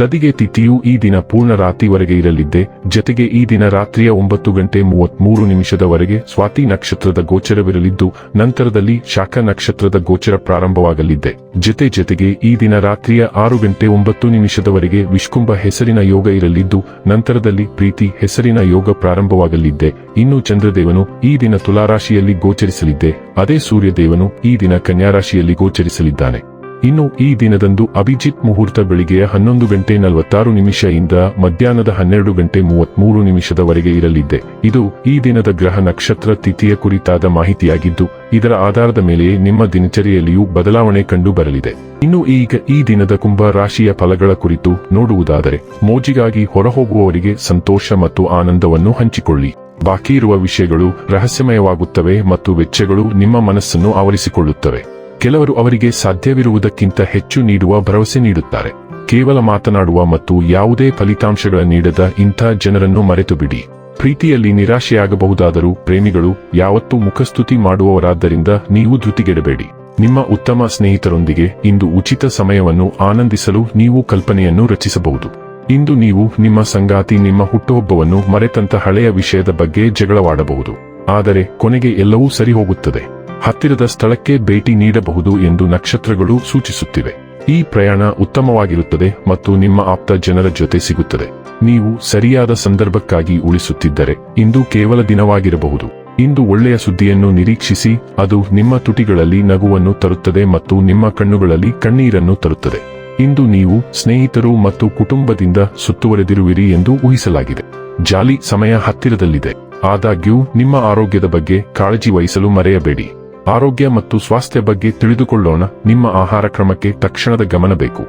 ತದಿಗೆ ತಿಥಿಯು ಈ ದಿನ ಪೂರ್ಣ ರಾತ್ರಿವರೆಗೆ ಇರಲಿದ್ದೆ, ಜತೆಗೆ ಈ ದಿನ ರಾತ್ರಿಯ ಒಂಬತ್ತು ಗಂಟೆ ಮೂವತ್ಮೂರು ನಿಮಿಷದವರೆಗೆ ಸ್ವಾತಿ ನಕ್ಷತ್ರದ ಗೋಚರವಿರಲಿದ್ದು, ನಂತರದಲ್ಲಿ ಶಾಖ ನಕ್ಷತ್ರದ ಗೋಚರ ಪ್ರಾರಂಭವಾಗಲಿದ್ದೆ. ಜತೆ ಜತೆಗೆ ಈ ದಿನ ರಾತ್ರಿಯ ಆರು ಗಂಟೆ ಒಂಬತ್ತು ನಿಮಿಷದವರೆಗೆ ವಿಷ್ಕುಂಭ ಹೆಸರಿನ ಯೋಗ ಇರಲಿದ್ದು, ನಂತರದಲ್ಲಿ ಪ್ರೀತಿ ಹೆಸರಿನ ಯೋಗ ಪ್ರಾರಂಭವಾಗಲಿದ್ದೆ. ಇನ್ನು ಚಂದ್ರದೇವನು ಈ ದಿನ ತುಲಾರಾಶಿಯಲ್ಲಿ ಗೋಚರಿಸಲಿದ್ದೆ. ಅದೇ ಸೂರ್ಯದೇವನು ಈ ದಿನ ಕನ್ಯಾರಾಶಿಯಲ್ಲಿ ಗೋಚರಿಸಲಿದ್ದಾನೆ. ಇನ್ನು ಈ ದಿನದಂದು ಅಭಿಜಿತ್ ಮುಹೂರ್ತ ಬೆಳಿಗ್ಗೆ ಹನ್ನೊಂದು ಗಂಟೆ ನಲವತ್ತಾರು ನಿಮಿಷದಿಂದ ಮಧ್ಯಾಹ್ನದ ಹನ್ನೆರಡು ಗಂಟೆ ಮೂವತ್ಮೂರು ನಿಮಿಷದವರೆಗೆ ಇರಲಿದೆ. ಇದು ಈ ದಿನದ ಗ್ರಹ ನಕ್ಷತ್ರ ತಿಥಿಯ ಕುರಿತಾದ ಮಾಹಿತಿಯಾಗಿದ್ದು, ಇದರ ಆಧಾರದ ಮೇಲೆ ನಿಮ್ಮ ದಿನಚರಿಯಲ್ಲಿಯೂ ಬದಲಾವಣೆ ಕಂಡು ಬರಲಿದೆ. ಇನ್ನು ಈಗ ಈ ದಿನದ ಕುಂಭ ರಾಶಿಯ ಫಲಗಳ ಕುರಿತು ನೋಡುವುದಾದರೆ, ಮೋಜಿಗಾಗಿ ಹೊರಹೋಗುವವರಿಗೆ ಸಂತೋಷ ಮತ್ತು ಆನಂದವನ್ನು ಹಂಚಿಕೊಳ್ಳಿ. ಬಾಕಿ ಇರುವ ವಿಷಯಗಳು ರಹಸ್ಯಮಯವಾಗುತ್ತವೆ ಮತ್ತು ವೆಚ್ಚಗಳು ನಿಮ್ಮ ಮನಸ್ಸನ್ನು ಆವರಿಸಿಕೊಳ್ಳುತ್ತವೆ. ಕೆಲವರು ಅವರಿಗೆ ಸಾಧ್ಯವಿರುವುದಕ್ಕಿಂತ ಹೆಚ್ಚು ನೀಡುವ ಭರವಸೆ ನೀಡುತ್ತಾರೆ. ಕೇವಲ ಮಾತನಾಡುವ ಮತ್ತು ಯಾವುದೇ ಫಲಿತಾಂಶಗಳ ನೀಡದ ಇಂಥ ಜನರನ್ನು ಮರೆತು ಬಿಡಿ ಪ್ರೀತಿಯಲ್ಲಿ ನಿರಾಶೆಯಾಗಬಹುದಾದರೂ ಪ್ರೇಮಿಗಳು ಯಾವತ್ತೂ ಮುಖಸ್ತುತಿ ಮಾಡುವವರಾದ್ದರಿಂದ ನೀವು ಧೃತಿಗೆಡಬೇಡಿ. ನಿಮ್ಮ ಉತ್ತಮ ಸ್ನೇಹಿತರೊಂದಿಗೆ ಇಂದು ಉಚಿತ ಸಮಯವನ್ನು ಆನಂದಿಸಲು ನೀವು ಕಲ್ಪನೆಯನ್ನು ರಚಿಸಬಹುದು. ಇಂದು ನೀವು ನಿಮ್ಮ ಸಂಗಾತಿ, ನಿಮ್ಮ ಹುಟ್ಟುಹಬ್ಬವನ್ನು ಮರೆತಂತ ಹಳೆಯ ವಿಷಯದ ಬಗ್ಗೆ ಜಗಳವಾಡಬಹುದು. ಆದರೆ ಕೊನೆಗೆ ಎಲ್ಲವೂ ಸರಿ ಹೋಗುತ್ತದೆ ಹತ್ತಿರದ ಸ್ಥಳಕ್ಕೆ ಭೇಟಿ ನೀಡಬಹುದು ಎಂದು ನಕ್ಷತ್ರಗಳು ಸೂಚಿಸುತ್ತಿವೆ. ಈ ಪ್ರಯಾಣ ಉತ್ತಮವಾಗಿರುತ್ತದೆ ಮತ್ತು ನಿಮ್ಮ ಆಪ್ತ ಜನರ ಜೊತೆ ಸಿಗುತ್ತದೆ. ನೀವು ಸರಿಯಾದ ಸಂದರ್ಭಕ್ಕಾಗಿ ಉಳಿಸುತ್ತಿದ್ದರೆ ಇಂದು ಕೇವಲ ದಿನವಾಗಿರಬಹುದು. ಇಂದು ಒಳ್ಳೆಯ ಸುದ್ದಿಯನ್ನು ನಿರೀಕ್ಷಿಸಿ, ಅದು ನಿಮ್ಮ ತುಟಿಗಳಲ್ಲಿ ನಗುವನ್ನು ತರುತ್ತದೆ ಮತ್ತು ನಿಮ್ಮ ಕಣ್ಣುಗಳಲ್ಲಿ ಕಣ್ಣೀರನ್ನು ತರುತ್ತದೆ. ಇಂದು ನೀವು ಸ್ನೇಹಿತರು ಮತ್ತು ಕುಟುಂಬದಿಂದ ಸುತ್ತುವರೆದಿರುವಿರಿ ಎಂದು ಊಹಿಸಲಾಗಿದೆ. ಜಾಲಿ ಸಮಯ ಹತ್ತಿರದಲ್ಲಿದೆ. ಆದಾಗ್ಯೂ, ನಿಮ್ಮ ಆರೋಗ್ಯದ ಬಗ್ಗೆ ಕಾಳಜಿ ವಹಿಸಲು ಮರೆಯಬೇಡಿ. ಆರೋಗ್ಯ ಮತ್ತು ಸ್ವಾಸ್ಥ್ಯ ಬಗ್ಗೆ ತಿಳಿದುಕೊಳ್ಳೋಣ. ನಿಮ್ಮ ಆಹಾರ ಕ್ರಮಕ್ಕೆ ತಕ್ಷಣದ ಗಮನ ಬೇಕು.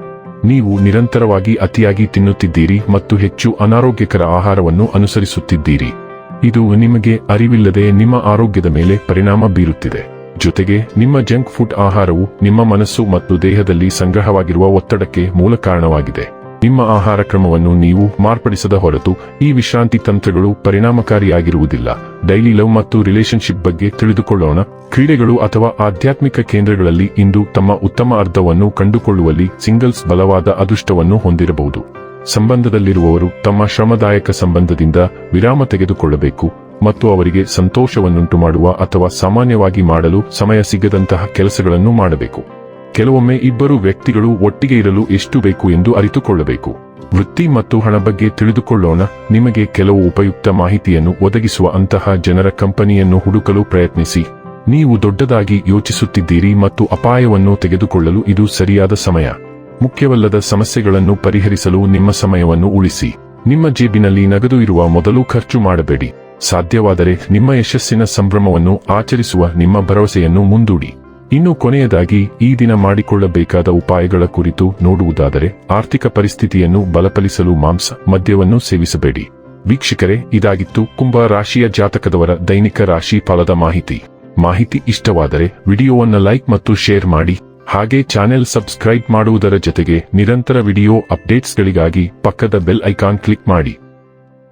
ನೀವು ನಿರಂತರವಾಗಿ ಅತಿಯಾಗಿ ತಿನ್ನುತ್ತಿದ್ದೀರಿ ಮತ್ತು ಹೆಚ್ಚು ಅನಾರೋಗ್ಯಕರ ಆಹಾರವನ್ನು ಅನುಸರಿಸುತ್ತಿದ್ದೀರಿ. ಇದು ನಿಮಗೆ ಅರಿವಿಲ್ಲದೆ ನಿಮ್ಮ ಆರೋಗ್ಯದ ಮೇಲೆ ಪರಿಣಾಮ ಬೀರುತ್ತಿದೆ. ಜೊತೆಗೆ, ನಿಮ್ಮ ಜಂಕ್ ಫುಡ್ ಆಹಾರವು ನಿಮ್ಮ ಮನಸ್ಸು ಮತ್ತು ದೇಹದಲ್ಲಿ ಸಂಗ್ರಹವಾಗಿರುವ ಒತ್ತಡಕ್ಕೆ ಮೂಲ ಕಾರಣವಾಗಿದೆ. ನಿಮ್ಮ ಆಹಾರ ಕ್ರಮವನ್ನು ನೀವು ಮಾರ್ಪಡಿಸದ ಹೊರತು ಈ ವಿಶ್ರಾಂತಿ ತಂತ್ರಗಳು ಪರಿಣಾಮಕಾರಿಯಾಗಿರುವುದಿಲ್ಲ. ಡೈಲಿ ಲವ್ ಮತ್ತು ರಿಲೇಶನ್ಶಿಪ್ ಬಗ್ಗೆ ತಿಳಿದುಕೊಳ್ಳೋಣ. ಕ್ರೀಡೆಗಳು ಅಥವಾ ಆಧ್ಯಾತ್ಮಿಕ ಕೇಂದ್ರಗಳಲ್ಲಿ ಇಂದು ತಮ್ಮ ಉತ್ತಮ ಅರ್ಧವನ್ನು ಕಂಡುಕೊಳ್ಳುವಲ್ಲಿ ಸಿಂಗಲ್ಸ್ ಬಲವಾದ ಅದೃಷ್ಟವನ್ನು ಹೊಂದಿರಬಹುದು. ಸಂಬಂಧದಲ್ಲಿರುವವರು ತಮ್ಮ ಶ್ರಮದಾಯಕ ಸಂಬಂಧದಿಂದ ವಿರಾಮ ತೆಗೆದುಕೊಳ್ಳಬೇಕು ಮತ್ತು ಅವರಿಗೆ ಸಂತೋಷವನ್ನುಂಟು ಮಾಡುವ ಅಥವಾ ಸಾಮಾನ್ಯವಾಗಿ ಮಾಡಲು ಸಮಯ ಸಿಗದಂತಹ ಕೆಲಸಗಳನ್ನು ಮಾಡಬೇಕು. ಕೆಲವೊಮ್ಮೆ ಇಬ್ಬರು ವ್ಯಕ್ತಿಗಳು ಒಟ್ಟಿಗೆ ಇರಲು ಎಷ್ಟು ಬೇಕು ಎಂದು ಅರಿತುಕೊಳ್ಳಬೇಕು. ವೃತ್ತಿ ಮತ್ತು ಹಣ ಬಗ್ಗೆ ತಿಳಿದುಕೊಳ್ಳೋಣ. ನಿಮಗೆ ಕೆಲವು ಉಪಯುಕ್ತ ಮಾಹಿತಿಯನ್ನು ಒದಗಿಸುವ ಅಂತಹ ಜನರ ಕಂಪನಿಯನ್ನು ಹುಡುಕಲು ಪ್ರಯತ್ನಿಸಿ. ನೀವು ದೊಡ್ಡದಾಗಿ ಯೋಚಿಸುತ್ತಿದ್ದೀರಿ ಮತ್ತು ಅಪಾಯವನ್ನು ತೆಗೆದುಕೊಳ್ಳಲು ಇದು ಸರಿಯಾದ ಸಮಯ. ಮುಖ್ಯವಲ್ಲದ ಸಮಸ್ಯೆಗಳನ್ನು ಪರಿಹರಿಸಲು ನಿಮ್ಮ ಸಮಯವನ್ನು ಉಳಿಸಿ. ನಿಮ್ಮ ಜೇಬಿನಲ್ಲಿ ನಗದು ಇರುವ ಮೊದಲು ಖರ್ಚು ಮಾಡಬೇಡಿ. ಸಾಧ್ಯವಾದರೆ ನಿಮ್ಮ ಯಶಸ್ಸಿನ ಸಂಭ್ರಮವನ್ನು ಆಚರಿಸುವ ನಿಮ್ಮ ಭರವಸೆಯನ್ನು ಮುಂದೂಡಿ. ಇನ್ನು ಕೊನೆಯದಾಗಿ ಈ ದಿನ ಮಾಡಿಕೊಳ್ಳಬೇಕಾದ ಉಪಾಯಗಳ ಕುರಿತು ನೋಡುವುದಾದರೆ ಆರ್ಥಿಕ ಪರಿಸ್ಥಿತಿಯನ್ನು ಬಲಪಡಿಸಲು ಮಾಂಸ ಮದ್ಯವನ್ನು ಸೇವಿಸಬೇಡಿ. ವೀಕ್ಷಕರೇ, ಇದಾಗಿತ್ತು ಕುಂಭ ರಾಶಿಯ ಜಾತಕದವರ ದೈನಿಕ ರಾಶಿ ಫಲದ ಮಾಹಿತಿ. ಮಾಹಿತಿ ಇಷ್ಟವಾದರೆ ವಿಡಿಯೋವನ್ನು ಲೈಕ್ ಮತ್ತು ಶೇರ್ ಮಾಡಿ, ಹಾಗೆ ಚಾನೆಲ್ ಸಬ್ಸ್ಕ್ರೈಬ್ ಮಾಡುವುದರ ಜೊತೆಗೆ ನಿರಂತರ ವಿಡಿಯೋ ಅಪ್ಡೇಟ್ಸ್ಗಳಿಗಾಗಿ ಪಕ್ಕದ ಬೆಲ್ ಐಕಾನ್ ಕ್ಲಿಕ್ ಮಾಡಿ.